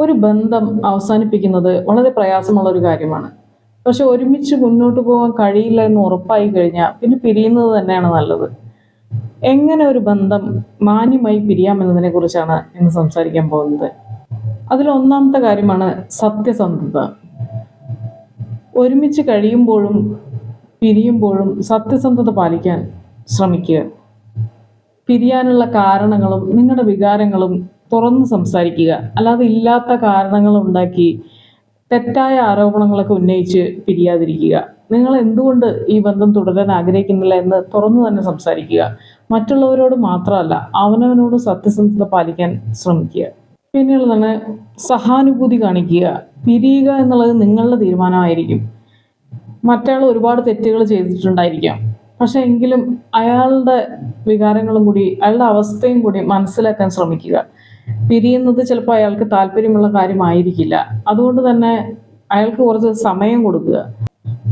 ഒരു ബന്ധം അവസാനിപ്പിക്കുന്നത് വളരെ പ്രയാസമുള്ള ഒരു കാര്യമാണ്. പക്ഷെ ഒരുമിച്ച് മുന്നോട്ട് പോകാൻ കഴിയില്ല എന്ന് ഉറപ്പായി കഴിഞ്ഞാൽ പിന്നെ പിരിയുന്നത് തന്നെയാണ് നല്ലത്. എങ്ങനെ ഒരു ബന്ധം മാന്യമായി പിരിയാമെന്നതിനെ കുറിച്ചാണ് ഇന്ന് സംസാരിക്കാൻ പോകുന്നത്. അതിൽ ഒന്നാമത്തെ കാര്യമാണ് സത്യസന്ധത. ഒരുമിച്ച് കഴിയുമ്പോഴും പിരിയുമ്പോഴും സത്യസന്ധത പാലിക്കാൻ ശ്രമിക്കുക. പിരിയാനുള്ള കാരണങ്ങളും നിങ്ങളുടെ വികാരങ്ങളും തുറന്ന് സംസാരിക്കുക. അല്ലാതെ ഇല്ലാത്ത കാരണങ്ങൾ ഉണ്ടാക്കി തെറ്റായ ആരോപണങ്ങളൊക്കെ ഉന്നയിച്ച് പിരിയാതിരിക്കുക. നിങ്ങൾ എന്തുകൊണ്ട് ഈ ബന്ധം തുടരാൻ ആഗ്രഹിക്കുന്നില്ല എന്ന് തുറന്നു തന്നെ സംസാരിക്കുക. മറ്റുള്ളവരോട് മാത്രമല്ല അവനവനോട് സത്യസന്ധത പാലിക്കാൻ ശ്രമിക്കുക. പിന്നെയുള്ളതാണ് സഹാനുഭൂതി കാണിക്കുക. പിരിയുക എന്നുള്ളത് നിങ്ങളുടെ തീരുമാനമായിരിക്കും. മറ്റയാൾ ഒരുപാട് തെറ്റുകൾ ചെയ്തിട്ടുണ്ടായിരിക്കാം. പക്ഷെ എങ്കിലും അയാളുടെ വികാരങ്ങളും കൂടി അയാളുടെ അവസ്ഥയും കൂടി മനസ്സിലാക്കാൻ ശ്രമിക്കുക. പിരിയുന്നത് ചിലപ്പോൾ അയാൾക്ക് താല്പര്യമുള്ള കാര്യമായിരിക്കില്ല. അതുകൊണ്ട് തന്നെ അയാൾക്ക് കുറച്ച് സമയം കൊടുക്കുക.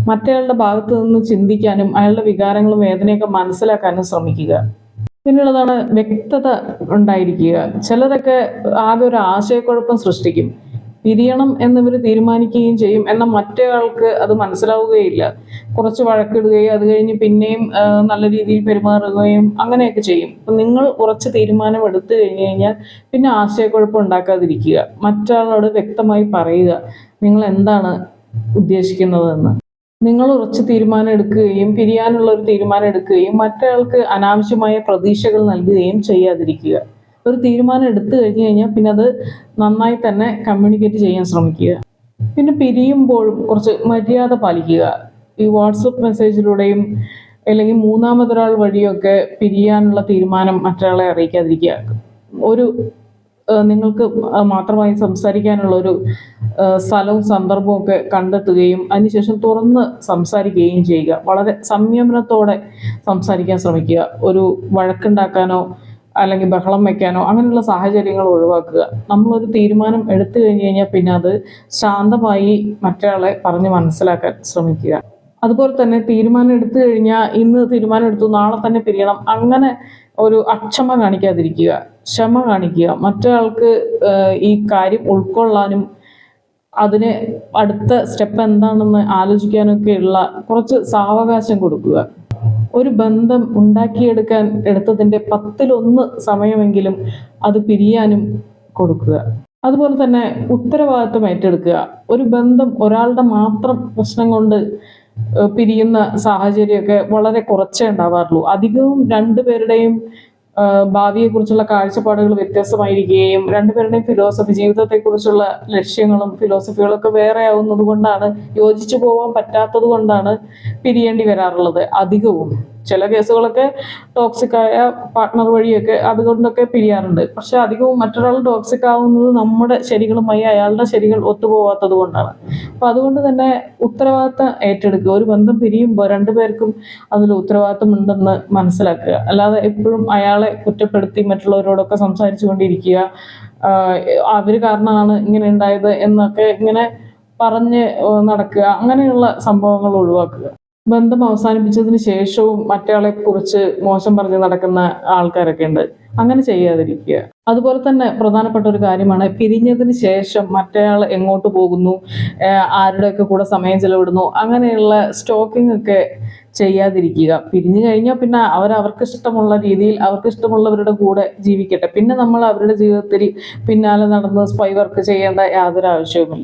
മറ്റയാളുടെ ഭാഗത്ത് നിന്ന് ചിന്തിക്കാനും അയാളുടെ വികാരങ്ങളും വേദനയൊക്കെ മനസ്സിലാക്കാനും ശ്രമിക്കുക. പിന്നെയുള്ളതാണ് വ്യക്തത ഉണ്ടായിരിക്കുക. ചിലരൊക്കെ ആകെ ഒരു ആശയക്കുഴപ്പം സൃഷ്ടിക്കും. പിരിയണം എന്നിവർ തീരുമാനിക്കുകയും ചെയ്യും. എന്നാൽ മറ്റേയാൾക്ക് അത് മനസ്സിലാവുകയില്ല. കുറച്ച് വഴക്കിടുകയും അത് കഴിഞ്ഞ് പിന്നെയും നല്ല രീതിയിൽ പെരുമാറുകയും അങ്ങനെയൊക്കെ ചെയ്യും. അപ്പം നിങ്ങൾ കുറച്ച് തീരുമാനം എടുത്തു കഴിഞ്ഞ് കഴിഞ്ഞാൽ പിന്നെ ആശയക്കുഴപ്പം ഉണ്ടാക്കാതിരിക്കുക. മറ്റൊരാളോട് വ്യക്തമായി പറയുക നിങ്ങൾ എന്താണ് ഉദ്ദേശിക്കുന്നതെന്ന്. നിങ്ങൾ ഉറച്ച് തീരുമാനം എടുക്കുകയും പിരിയാനുള്ള ഒരു തീരുമാനം എടുക്കുകയും മറ്റൊരാൾക്ക് അനാവശ്യമായ പ്രതീക്ഷകൾ നൽകുകയും ചെയ്യാതിരിക്കുക. ഒരു തീരുമാനം എടുത്തു കഴിഞ്ഞു കഴിഞ്ഞാൽ പിന്നെ അത് നന്നായി തന്നെ കമ്മ്യൂണിക്കേറ്റ് ചെയ്യാൻ ശ്രമിക്കുക. പിന്നെ പിരിയുമ്പോഴും കുറച്ച് മര്യാദ പാലിക്കുക. ഈ വാട്സപ്പ് മെസ്സേജിലൂടെയും അല്ലെങ്കിൽ മൂന്നാമതൊരാൾ വഴിയൊക്കെ പിരിയാനുള്ള തീരുമാനം മറ്റൊരാളെ അറിയിക്കാതിരിക്കുക. ഒരു നിങ്ങൾക്ക് മാത്രമായി സംസാരിക്കാനുള്ള ഒരു സ്ഥലവും സന്ദർഭവും ഒക്കെ കണ്ടെത്തുകയും അതിനുശേഷം തുറന്ന് സംസാരിക്കുകയും ചെയ്യുക. വളരെ സംയമനത്തോടെ സംസാരിക്കാൻ ശ്രമിക്കുക. ഒരു വഴക്കുണ്ടാക്കാനോ അല്ലെങ്കിൽ ബഹളം വെക്കാനോ അങ്ങനെയുള്ള സാഹചര്യങ്ങൾ ഒഴിവാക്കുക. നമ്മളൊരു തീരുമാനം എടുത്തു കഴിഞ്ഞ് കഴിഞ്ഞാൽ പിന്നെ അത് ശാന്തമായി മറ്റൊരാളെ പറഞ്ഞ് മനസ്സിലാക്കാൻ ശ്രമിക്കുക. അതുപോലെ തന്നെ തീരുമാനം എടുത്തു കഴിഞ്ഞാൽ ഇന്ന് തീരുമാനം എടുത്തു നാളെ തന്നെ പിരിയണം. അങ്ങനെ ഒരു അക്ഷമ കാണിക്കാതിരിക്കുക. ക്ഷമ കാണിക്കുക. മറ്റൊരാൾക്ക് ഈ കാര്യം ഉൾക്കൊള്ളാനും അതിന് അടുത്ത സ്റ്റെപ്പ് എന്താണെന്ന് ആലോചിക്കാനൊക്കെയുള്ള കുറച്ച് സാവകാശം കൊടുക്കുക. ഒരു ബന്ധം ഉണ്ടാക്കിയെടുക്കാൻ എടുത്തതിന്റെ പത്തിലൊന്ന് സമയമെങ്കിലും അത് പിരിയാനും കൊടുക്കുക. അതുപോലെ തന്നെ ഉത്തരവാദിത്വം ഏറ്റെടുക്കുക. ഒരു ബന്ധം ഒരാളുടെ മാത്രം പ്രശ്നം കൊണ്ട് പിരിയുന്ന സാഹചര്യമൊക്കെ വളരെ കുറച്ചേ ഉണ്ടാവാറുള്ളൂ. അധികവും രണ്ടുപേരുടെയും ഭാവിയെക്കുറിച്ചുള്ള കാഴ്ചപ്പാടുകൾ വ്യത്യസ്തമായിരിക്കുകയും രണ്ടുപേരുടെയും ഫിലോസഫി ജീവിതത്തെക്കുറിച്ചുള്ള ലക്ഷ്യങ്ങളും ഫിലോസഫികളൊക്കെ വേറെ ആവുന്നത് കൊണ്ടാണ് യോജിച്ചു പോകാൻ പറ്റാത്തത് കൊണ്ടാണ് പിരിയേണ്ടി വരാറുള്ളത്. അധികവും. ചില കേസുകളൊക്കെ ടോക്സിക് ആയ പാർട്ട്ണർ വഴിയൊക്കെ അതുകൊണ്ടൊക്കെ പിരിയാറുണ്ട്. പക്ഷെ അധികവും മറ്റൊരാൾ ടോക്സിക് ആവുന്നത് നമ്മുടെ ശരികളുമായി അയാളുടെ ശരികൾ ഒത്തുപോകാത്തത് കൊണ്ടാണ്. അപ്പം അതുകൊണ്ട് തന്നെ ഉത്തരവാദിത്തം ഏറ്റെടുക്കുക. ഒരു ബന്ധം പിരിയുമ്പോൾ രണ്ടുപേർക്കും അതിൽ ഉത്തരവാദിത്തം ഉണ്ടെന്ന് മനസ്സിലാക്കുക. അല്ലാതെ എപ്പോഴും അയാളെ കുറ്റപ്പെടുത്തി മറ്റുള്ളവരോടൊക്കെ സംസാരിച്ചു കൊണ്ടിരിക്കുക അവർ കാരണമാണ് ഇങ്ങനെ ഉണ്ടായത് എന്നൊക്കെ ഇങ്ങനെ പറഞ്ഞ് നടക്കുക അങ്ങനെയുള്ള സംഭവങ്ങൾ ഒഴിവാക്കുക. ബന്ധം അവസാനിപ്പിച്ചതിന് ശേഷവും മറ്റയാളെ കുറിച്ച് മോശം പറഞ്ഞ് നടക്കുന്ന ആൾക്കാരൊക്കെ ഉണ്ട്. അങ്ങനെ ചെയ്യാതിരിക്കുക. അതുപോലെ തന്നെ പ്രധാനപ്പെട്ട ഒരു കാര്യമാണ് പിരിഞ്ഞതിന് ശേഷം മറ്റേയാൾ എങ്ങോട്ട് പോകുന്നു ആരുടെയൊക്കെ കൂടെ സമയം ചെലവിടുന്നു അങ്ങനെയുള്ള സ്റ്റോക്കിംഗ് ഒക്കെ ചെയ്യാതിരിക്കുക. പിരിഞ്ഞു കഴിഞ്ഞാൽ പിന്നെ അവർ അവർക്ക് ഇഷ്ടമുള്ള രീതിയിൽ അവർക്ക് ഇഷ്ടമുള്ളവരുടെ കൂടെ ജീവിക്കട്ടെ. പിന്നെ നമ്മൾ അവരുടെ ജീവിതത്തിൽ പിന്നാലെ നടന്ന് സ്പൈ വർക്ക് ചെയ്യേണ്ട യാതൊരു ആവശ്യവുമില്ല.